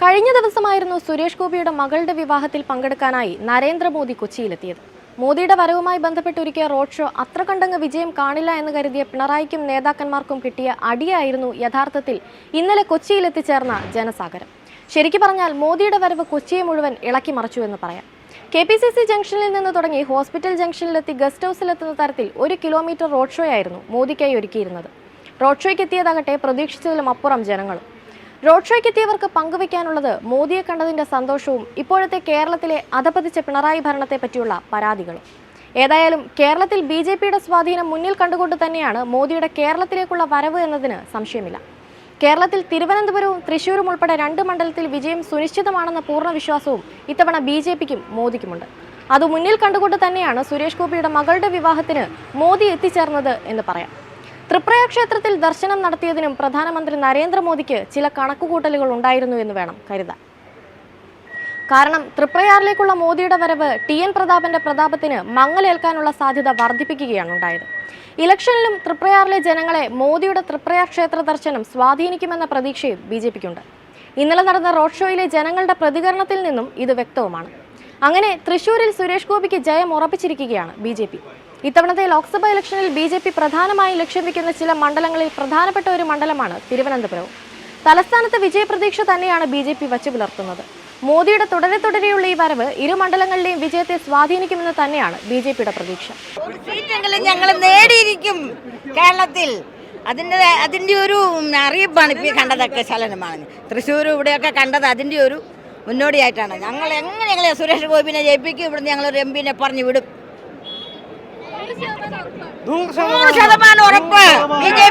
കഴിഞ്ഞ ദിവസമായിരുന്നു സുരേഷ് ഗോപിയുടെ മകളുടെ വിവാഹത്തിൽ പങ്കെടുക്കാനായി നരേന്ദ്രമോദി കൊച്ചിയിലെത്തിയത്. മോദിയുടെ വരവുമായി ബന്ധപ്പെട്ട് ഒരുക്കിയ റോഡ് ഷോ അത്ര കണ്ടങ്ങ് വിജയം കാണില്ല എന്ന് കരുതിയ പിണറായിക്കും നേതാക്കന്മാർക്കും കിട്ടിയ അടിയായിരുന്നു യഥാർത്ഥത്തിൽ ഇന്നലെ കൊച്ചിയിലെത്തിച്ചേർന്ന ജനസാഗരം. ശരിക്കു പറഞ്ഞാൽ മോദിയുടെ വരവ് കൊച്ചിയെ മുഴുവൻ ഇളക്കി മറിച്ചു എന്ന് പറയാം. കെ പി സി സി ജംഗ്ഷനിൽ നിന്ന് തുടങ്ങി ഹോസ്പിറ്റൽ ജംഗ്ഷനിലെത്തി ഗസ്റ്റ് ഹൗസിലെത്തുന്ന തരത്തിൽ ഒരു കിലോമീറ്റർ റോഡ് ഷോ ആയിരുന്നു മോദിക്കായി ഒരുക്കിയിരുന്നത്. റോഡ് ഷോയ്ക്ക് എത്തിയതാകട്ടെ പ്രതീക്ഷിച്ചതിലും അപ്പുറം ജനങ്ങളും. റോഡ് ഷോയ്ക്ക് എത്തിയവർക്ക് പങ്കുവയ്ക്കാനുള്ളത് മോദിയെ കണ്ടതിന്റെ സന്തോഷവും ഇപ്പോഴത്തെ കേരളത്തിലെ അധപതിച്ച പിണറായി ഭരണത്തെ പറ്റിയുള്ള പരാതികളും. ഏതായാലും കേരളത്തിൽ ബി ജെ പിയുടെ സ്വാധീനം മുന്നിൽ കണ്ടുകൊണ്ട് തന്നെയാണ് മോദിയുടെ കേരളത്തിലേക്കുള്ള വരവ് എന്നതിന് സംശയമില്ല. കേരളത്തിൽ തിരുവനന്തപുരവും തൃശൂരും ഉൾപ്പെടെ രണ്ട് മണ്ഡലത്തിൽ വിജയം സുനിശ്ചിതമാണെന്ന പൂർണ വിശ്വാസവും ഇത്തവണ ബി ജെ പിക്കും മോദിക്കുമുണ്ട്. അത് മുന്നിൽ കണ്ടുകൊണ്ട് തന്നെയാണ് സുരേഷ് ഗോപിയുടെ മകളുടെ വിവാഹത്തിന് മോദി എത്തിച്ചേർന്നത് എന്ന് പറയാം. തൃപ്രയ ക്ഷേത്രത്തിൽ ദർശനം നടത്തിയതിനും പ്രധാനമന്ത്രി നരേന്ദ്രമോദിക്ക് ചില കണക്കുകൂട്ടലുകൾ ഉണ്ടായിരുന്നു എന്ന് വേണം കരുതാൻ. കാരണം ത്രിപ്രയാറിലേക്കുള്ള മോദിയുടെ വരവ് ടി എൻ പ്രതാപന്റെ പ്രതാപത്തിന് മങ്ങലേൽക്കാനുള്ള സാധ്യത വർദ്ധിപ്പിക്കുകയാണ് ഉണ്ടായത്. ഇലക്ഷനിലും തൃപ്രയാറിലെ ജനങ്ങളെ മോദിയുടെ തൃപ്രയാർ ക്ഷേത്ര ദർശനം സ്വാധീനിക്കുമെന്ന പ്രതീക്ഷയും ബി ജെ പിക്കുണ്ട് ഇന്നലെ നടന്ന റോഡ് ഷോയിലെ ജനങ്ങളുടെ പ്രതികരണത്തിൽ നിന്നും ഇത് വ്യക്തവുമാണ്. അങ്ങനെ തൃശൂരിൽ സുരേഷ് ഗോപിക്ക് ജയം ഉറപ്പിച്ചിരിക്കുകയാണ് ബി ജെ പി. ഇത്തവണത്തെ ലോക്സഭാ ഇലക്ഷനിൽ ബി ജെ പി പ്രധാനമായും ലക്ഷ്യം വയ്ക്കുന്ന ചില മണ്ഡലങ്ങളിൽ പ്രധാനപ്പെട്ട ഒരു മണ്ഡലമാണ് തിരുവനന്തപുരവും. തലസ്ഥാനത്ത് വിജയപ്രതീക്ഷ തന്നെയാണ് ബി ജെ പി വച്ചു പുലർത്തുന്നത്. മോദിയുടെ തുടരെ തുടരെയുള്ള ഈ വരവ് ഇരു മണ്ഡലങ്ങളിലെയും വിജയത്തെ സ്വാധീനിക്കുമെന്ന് തന്നെയാണ് ബി ജെ പിയുടെ പ്രതീക്ഷ. ഞങ്ങൾ നേടിയിരിക്കും കേരളത്തിൽ. അതിന്റെ അതിന്റെ ഒരു അറിയിപ്പാണ് ഇപ്പോൾ കണ്ടതൊക്കെ ചലനമാണ് തൃശ്ശൂർ ഇവിടെയൊക്കെ കണ്ടത് അതിന്റെ ഒരു മുന്നോടിയായിട്ടാണ്. ഞങ്ങൾ എങ്ങനെ ഞങ്ങളെ സുരേഷ് ഗോപിനെ ജയിപ്പിക്കും? ഇവിടുന്ന് ഞങ്ങൾ ഒരു എം പിനെ പറഞ്ഞു വിടും. നൂറ് ശതമാനം ഉറപ്പ്. B J